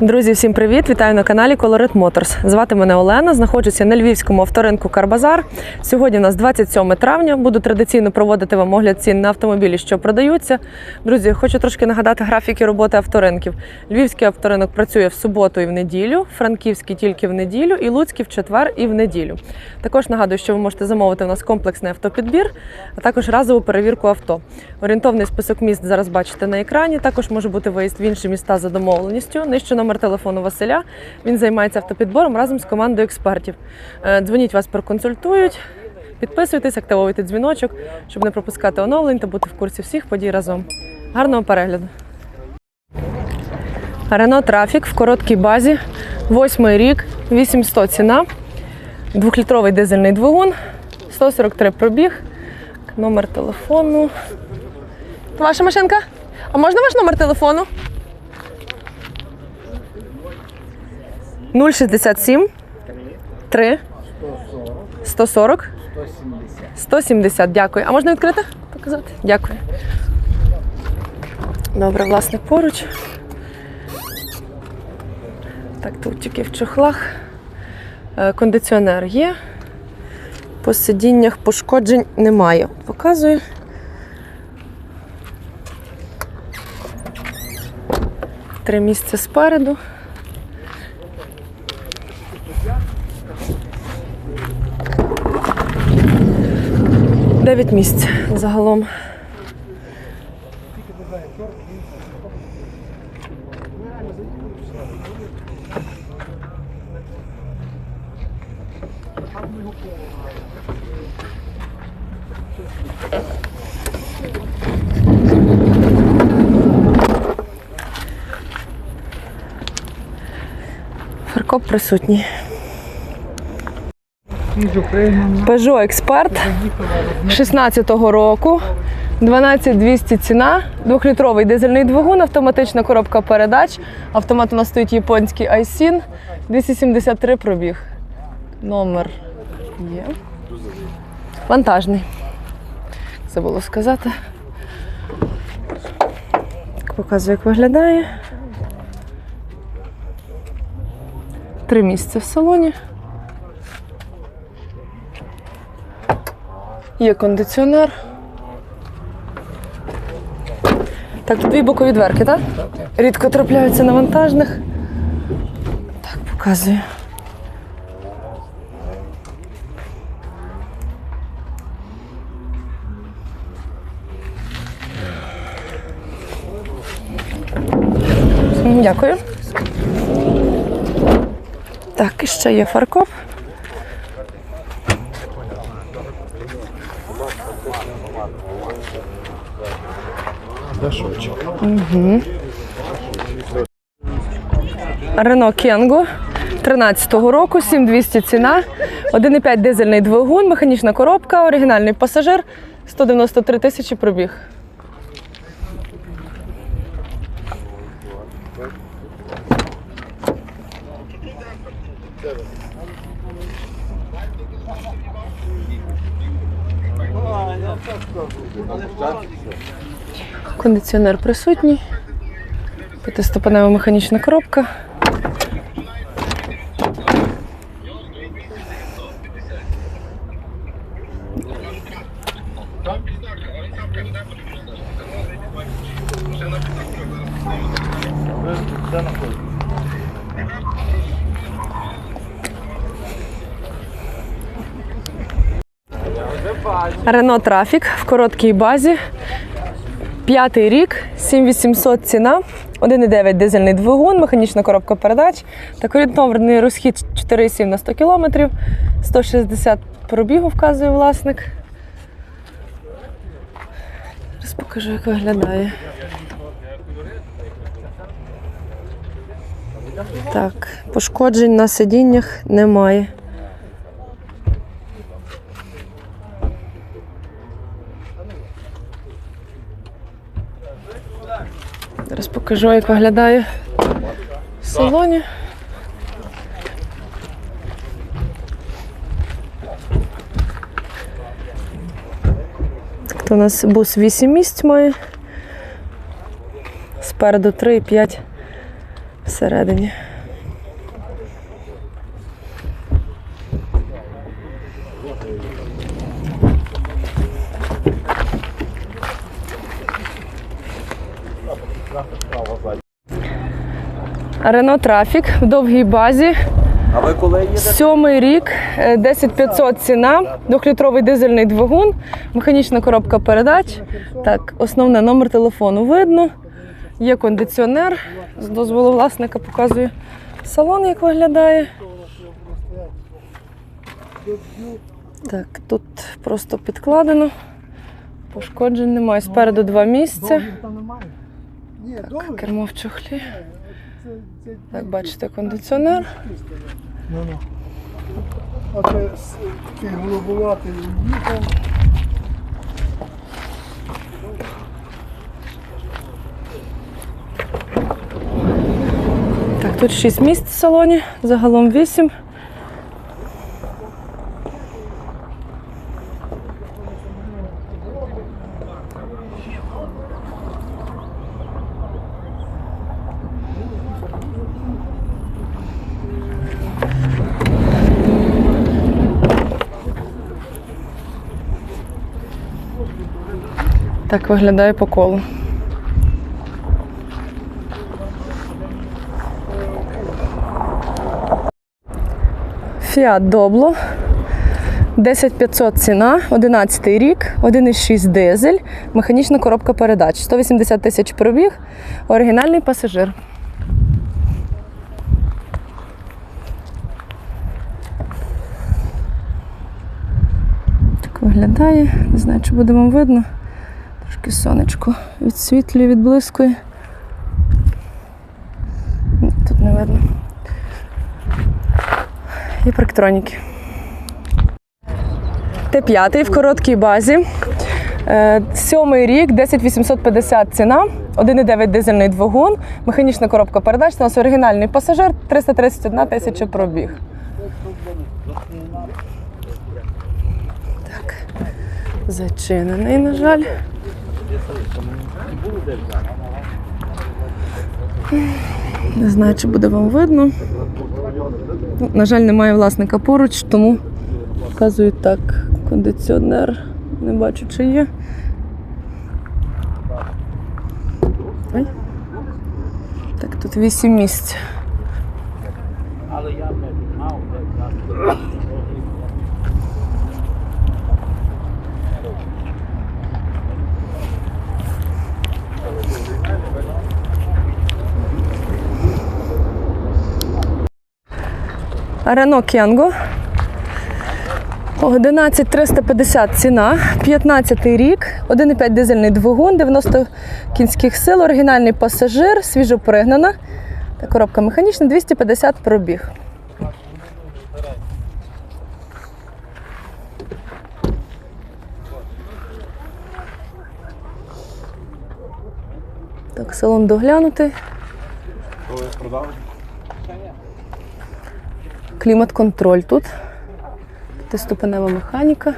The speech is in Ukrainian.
Друзі, всім привіт! Вітаю на каналі Colorit Motors. Звати мене Олена. Знаходжуся на львівському авторинку Карбазар. Сьогодні у нас 27 травня. Буду традиційно проводити вам огляд цін на автомобілі, що продаються. Друзі, хочу трошки нагадати графіки роботи авторинків. Львівський авторинок працює в суботу і в неділю, франківський тільки в неділю, і Луцький в четвер і в неділю. Також нагадую, що ви можете замовити у нас комплексний автопідбір, а також разову перевірку авто. Орієнтовний список міст зараз бачите на екрані. Також може бути виїзд в інші міста за домовленістю. Нижче номер телефону Василя. Він займається автопідбором разом з командою експертів. Е, Дзвоніть вас проконсультують. Підписуйтесь, активуйте дзвіночок, щоб не пропускати оновлень та бути в курсі всіх подій разом. Гарного перегляду. Рено Трафік в короткій базі. Восьмий рік, 800 ціна. Двохлітровий дизельний двигун, 143 пробіг. Номер телефону. Ваша машинка? А можна ваш номер телефону? 067 3 140 170. Дякую. А можна відкрити? Показати? Дякую. Добре, власник поруч. Так, тут тільки в чохлах. Е, Кондиціонер є. По сидіннях пошкоджень немає. Показую. Три місця спереду. Дев'ять місць загалом. Фаркоп присутній. Peugeot Експерт 16-го року. 12200 ціна, двохлітровий дизельний двигун, автоматична коробка передач. Автомат у нас стоїть японський Айсін, 273 пробіг. Номер є. Вантажний. Забула сказати. Показую, як виглядає. Три місця в салоні. Є кондиціонер. Так, тут дві бокові дверки, так? Рідко трапляються на вантажних. Так, показую. Дякую. Так, і ще є фаркоп. Рено Кенго 13-го року, 7200 ціна, 1,5 дизельний двигун, механічна коробка, оригінальний пасажир, 193 тисячі пробіг. Кондиціонер присутній. П'ятиступенева механічна коробка. Рено Трафік в короткій базі. П'ятий рік, 7800 ціна, 1,9 дизельний двигун, механічна коробка передач. Так орієнтовний розхід 4,7 на 100 км, 160 пробігу вказує власник. Зараз покажу, як виглядає. Так, пошкоджень на сидіннях немає. Зараз покажу, як виглядає в салоні. У нас бус 8 місць має. Спереду 3 і 5 всередині. Рено Трафік в довгій базі. А ви коли їдете? Сьомий рік, е, 10500 ціна, двохлітровий дизельний двигун, механічна коробка передач. Так, основне номер телефону видно. Є кондиціонер. З дозволу власника показую салон, як виглядає. Так, тут просто підкладено. Пошкоджень немає. Спереду два місця. Так, кермо в чохлі. Так, бачите, кондиціонер. Ну, ну. А це такий голубуватий. Так, тут 6 місць в салоні, загалом 8. Так виглядає по колу. Фіат Добло. 10500 ціна, 11 рік, 1,6 дизель, механічна коробка передач, 180 тисяч пробіг, оригінальний пасажир. Так виглядає. Не знаю, чи буде вам видно. Трошки сонечко відсвітлює, відблискує. Тут не видно. І парктроніки. Т5 в короткій базі. Е, Сьомий рік, 10850 ціна, 1,9 дизельний двигун, механічна коробка передач. У нас оригінальний пасажир, 331 тисяча пробіг. Так, зачинений, на жаль. Не знаю, чи буде вам видно. Ну, На жаль, немає власника поруч, тому показую так. Кондиціонер. Не бачу, чи є. Так, тут 8 місць. Рено Кенго. 11350 ціна, 15 рік, 1,5 дизельний двигун, 90 кінських сил, оригінальний пасажир, свіжо пригнана. Та коробка механічна, 250 пробіг. Так, салон доглянутий. Клімат-контроль тут. П'ятиступенева механіка.